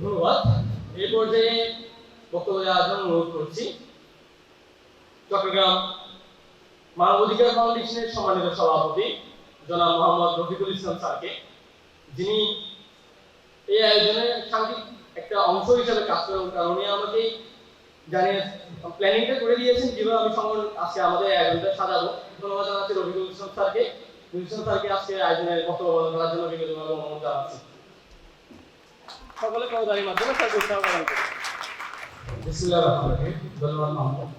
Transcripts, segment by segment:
ধন্যবাদ। এই পর্যায়ে বক্তব্য অনুরোধ করছি। চট্টগ্রাম মানবাধিকার ফাউন্ডেশনের সম্মানিত সভাপতি জনাব মোহাম্মদ রফিকুল ইসলাম স্যারকে, যিনি এই আয়োজনের সাংঘিক একটা অংশ হিসেবে কাজ করেন কারণ উনি আমাকে জানিয়ে প্ল্যানিংটা করে দিয়েছেন যেভাবে আমি সংগঠন আজকে আমাদের আয়োজনটা সাজাবো। ধন্যবাদ জানাচ্ছি রফিকুল ইসলাম স্যারকে। ইসলাম স্যারকে আজকে আয়োজনের বক্তব্য করার জন্য বিনোদনভাবে অনুরোধ জানাচ্ছি। সকলে করদারির মাধ্যমে স্যারকে উৎসাহ প্রদান করি বিসমিল্লাহির রহমানির রহিম ধন্যবাদ মোহাম্মদ।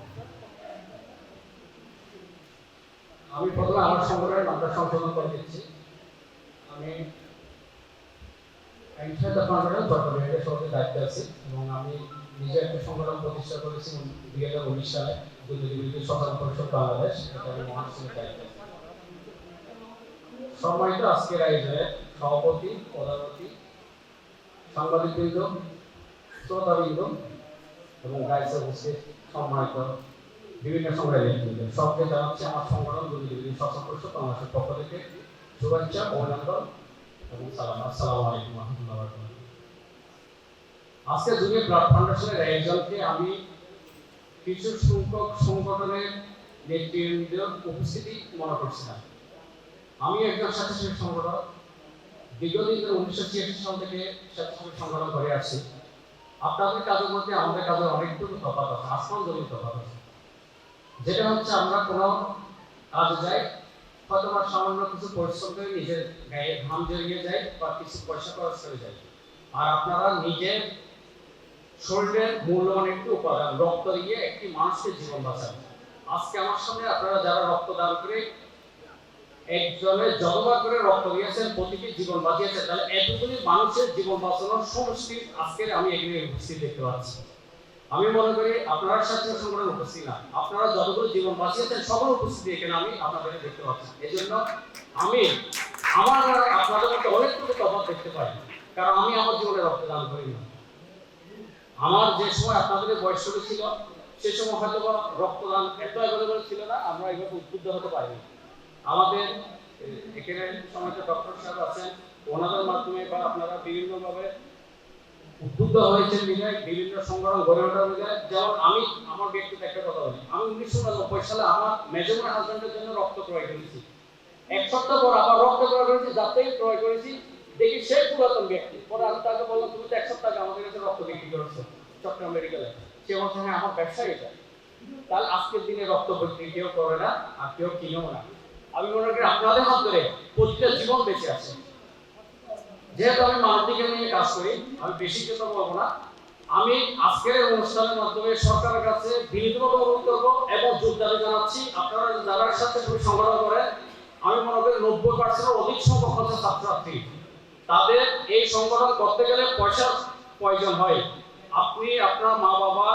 আমি প্রথমে আমার সংগঠনের নামটা সংশোধন করে দিচ্ছি। আমি সভাপতির দায়িত্বে আছি এবং আমি নিজে একটা সংগঠন প্রতিষ্ঠা করেছি দুই হাজার উনিশ সালে দুর্নীতিবিরোধী সচেতন পরিষদ বাংলাদেশ, এটা আমি মহাসচিবের দায়িত্বে আছি। সম্মানিত আজকের আয়োজনে সভাপতি প্রধানমন্ত্রী সাংবাদিকবৃন্দ, শ্রোতাবৃন্দ এবং গাইছে উপস্থিত সম্মানিত বিভিন্ন ব্যক্তিবৃন্দ সবকে আমার সংগঠন দুর্নীতি শাসন পরিষদ বাংলাদেশের পক্ষ থেকে শুভেচ্ছা, অভিনন্দন এবং সালাম। আলাইকুম রহমতুল্লাহ আজকে দুনিয়া ব্লাড ফাউন্ডেশনের একজনকে আমি কিছু সংখ্যক সংগঠনের নেতৃবৃন্দের উপস্থিতি মনে করছিলাম। আমি একজন স্বেচ্ছাসেবী সংগঠন ধরে উনিশশো ছিয়াশি সাল থেকে স্বেচ্ছাসেবী সংগঠন করে আসছি আপনাদের কাজের মধ্যে আমাদের কাজের অনেকটুকু তফাৎ আছে আসমান জমিন তফাৎ আছে। যেটা হচ্ছে আমরা কোনো কাজে যাই হয়তো সামান্য কিছু পরিশ্রম করে নিজের গায়ে ঘাম জড়িয়ে যাই বা কিছু পয়সা খরচ করে যাই। আর আপনারা নিজের শরীরের মূল্যবান একটি উপাদান, রক্ত দিয়ে একটি মানুষকে জীবন বাঁচান। আজকে আমার সামনে আপনারা যারা রক্ত দান করে একজনের যতবার করে রক্ত দিয়েছেন, প্রতিটি জীবন বাঁচিয়েছেন তাহলে এতগুলি মানুষের জীবন বাঁচানোর সমষ্টি আজকের আমি এখানে উপস্থিত দেখতে পাচ্ছি। আমি মনে করি আপনারা সাথে সংগঠন উপস্থিত না। আপনারা যতগুলো জীবন বাঁচিয়েছেন সকল উপস্থিতি এখানে আমি আপনাদেরকে দেখতে পাচ্ছি। এই জন্য আমি, আমার আপনাদের মধ্যে অনেকটুকু তফাৎ দেখতে পাই। কারণ আমি আমার জীবনে রক্তদান করি না আমার যে সময় আপনাদের বয়স ছিল, সে সময় হয়তো রক্তদান এত অ্যাভেলেবল ছিল না, আমরা এইভাবে উদ্বুদ্ধ হতে পারিনি। আমাদের এখানে সমাজের ডক্টর সাহেব আছেন, ওনাদের মাধ্যমে বা আপনারা বিভিন্নভাবে উদ্বুদ্ধ হয়েছেন বিধায় বিভিন্ন সংগঠন গড়ে ওঠার বিধায় যেমন আমি, আমার ব্যক্তিগত একটা কথা বলি। আমি উনিশশো উননব্বই সালে আমার মেজর হাজবেন্ডের জন্য রক্ত ক্রয় করেছি। এক সপ্তাহ পর আবার রক্ত ক্রয় করেছি যাতেই ক্রয় করেছি। দেখি সেই পুরাতন ব্যক্তি। পরে আমি তাকে বললাম, তুমি তো এক সপ্তাহ আগে আমাদের কাছে রক্ত বিক্রি করেছ চট্টগ্রাম মেডিকেলে। সে বলছে হ্যাঁ আমার ব্যবসা এটা। তাহলে আজকের দিনে রক্ত বিক্রি কেউ করে না, আর কেউ কিনেও না। আমি মনে করি আপনাদের মাধ্যমে প্রতিটা জীবন বেঁচে আছে। যেহেতু আমি মানবিকের নিয়ে কাজ করি, আমি বেশি কথা বলব না। আমি আজকের অনুষ্ঠানের মাধ্যমে সরকারের কাছে বিনীতভাবে অনুরোধ করব এবং যোগদান জানাচ্ছি, আপনারা যারা সাথে সঙ্গে সংগঠন করেন, আমি মনে করি নব্বই পার্সেন্টের অধিক সংখ্যক হচ্ছে ছাত্রছাত্রী। তাদের এই সংগঠন করতে গেলে পয়সার প্রয়োজন হয়। আপনি আপনার মা বাবা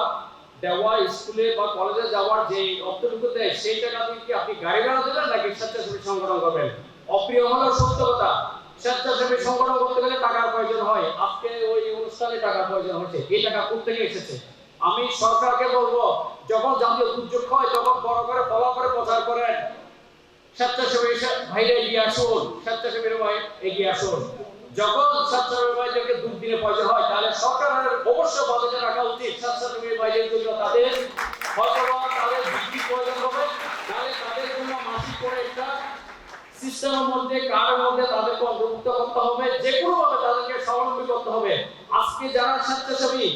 দেওয়া স্কুলে বা কলেজে যাওয়ার যে অর্থটুকু দেয় সেই টাকা দিয়ে কি আপনি গাড়ি ভাড়া দেবেন নাকি স্বেচ্ছাসেবী সংগঠন করবেন? অপ্রিয় হলেও সত্য কথা, স্বেচ্ছাসেবী সংগঠন করতে গেলে টাকার প্রয়োজন হয়। আজকে ওই অনুষ্ঠানে টাকার প্রয়োজন হচ্ছে। এই টাকা কোথেকে এসেছে? আমি সরকারকে বলব, যখন জাতীয় দুর্যোগ হয়, তখন বড় করে ফলা করে প্রচার করেন। স্বেচ্ছাসেবী ভাইরা এগিয়ে আসুন। স্বেচ্ছাসেবীর ভাই এগিয়ে আসুন। যখন স্বেচ্ছাসেবী ভাইদেরকে দুর্দিনে পয়সা হয়, তাহলে সরকারের অবশ্যই বাজেটে রাখা উচিত স্বেচ্ছাসেবী ভাইদের জন্য তাদের হয়তো বা তাদের বৃদ্ধি প্রয়োজন হবে তাহলে তাদের জন্য মাসিক করে একটা সিস্টেমের মধ্যে কারের মধ্যে তাদেরকে অন্তর্ভুক্ত করতে হবে যে কোনো ভাবে তাদেরকে স্বাবলম্বী করতে হবে। আজকে যারা স্বেচ্ছাসেবী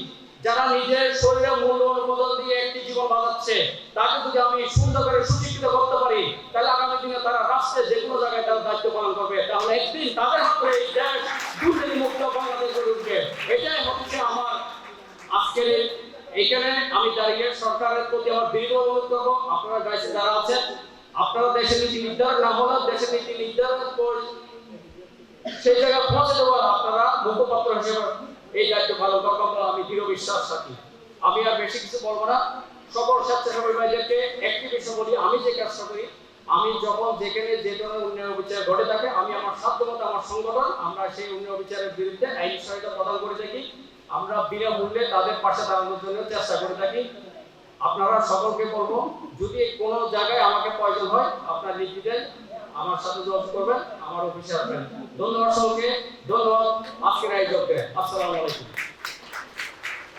যারা নিজের শরীরে মূল্যবান উপাদান দিয়ে একটি জীবন বাঁচাচ্ছে, তাকে যদি আমি সুন্দর করে সুশিক্ষিত করতে পারি, তাহলে আগামী দিনে তারা রাষ্ট্রে যে কোনো জায়গায় তার দায়িত্ব পালন করবে। তাহলে একদিন তাদের হাতে এই দেশ দুর্নীতি মুক্ত বাংলাদেশ গড়ে উঠবে। এটাই হচ্ছে আমার আজকের এই- এইখানে আমি দাঁড়িয়ে সরকারের প্রতি আমার দৃঢ় অনুরোধ করব। আপনারা দেশে যারা আছেন, আপনারা দেশের নীতি নির্ধারণ না হলেও দেশের নীতি নির্ধারণ সেই জায়গায় পৌঁছে দেওয়ার আপনারা মুখপাত্র হিসেবে এই দায়িত্ব করবেন বলে আমি দৃঢ় বিশ্বাস রাখি। আমি আর বেশি কিছু বলব না। সকল স্বেচ্ছাসেবী ভাইদেরকে একটি বিষয় বলি, আমি যে কাজটা করি, আমি যখন যেখানে যে ধরনের উন্নয়ন বিচার ঘটে থাকে, আমি আমার সাধ্যমতো আমার সংগঠন, আমরা সেই উন্নয়ন বিচারের বিরুদ্ধে আইনি সহায়তা প্রদান করে থাকি। আমরা বিনামূল্যে তাদের পাশে দাঁড়ানোর জন্য চেষ্টা করে থাকি। আপনারা সকলকে বলব, যদি কোনো জায়গায় আমাকে প্রয়োজন হয়, আপনার লিখে দেন। আমার সাথে যোগাযোগ করবেন আমার অফিসে আসবেন। ধন্যবাদ সকলকে ধন্যবাদ আজকের আয়োজককে। আসসালামু আলাইকুম।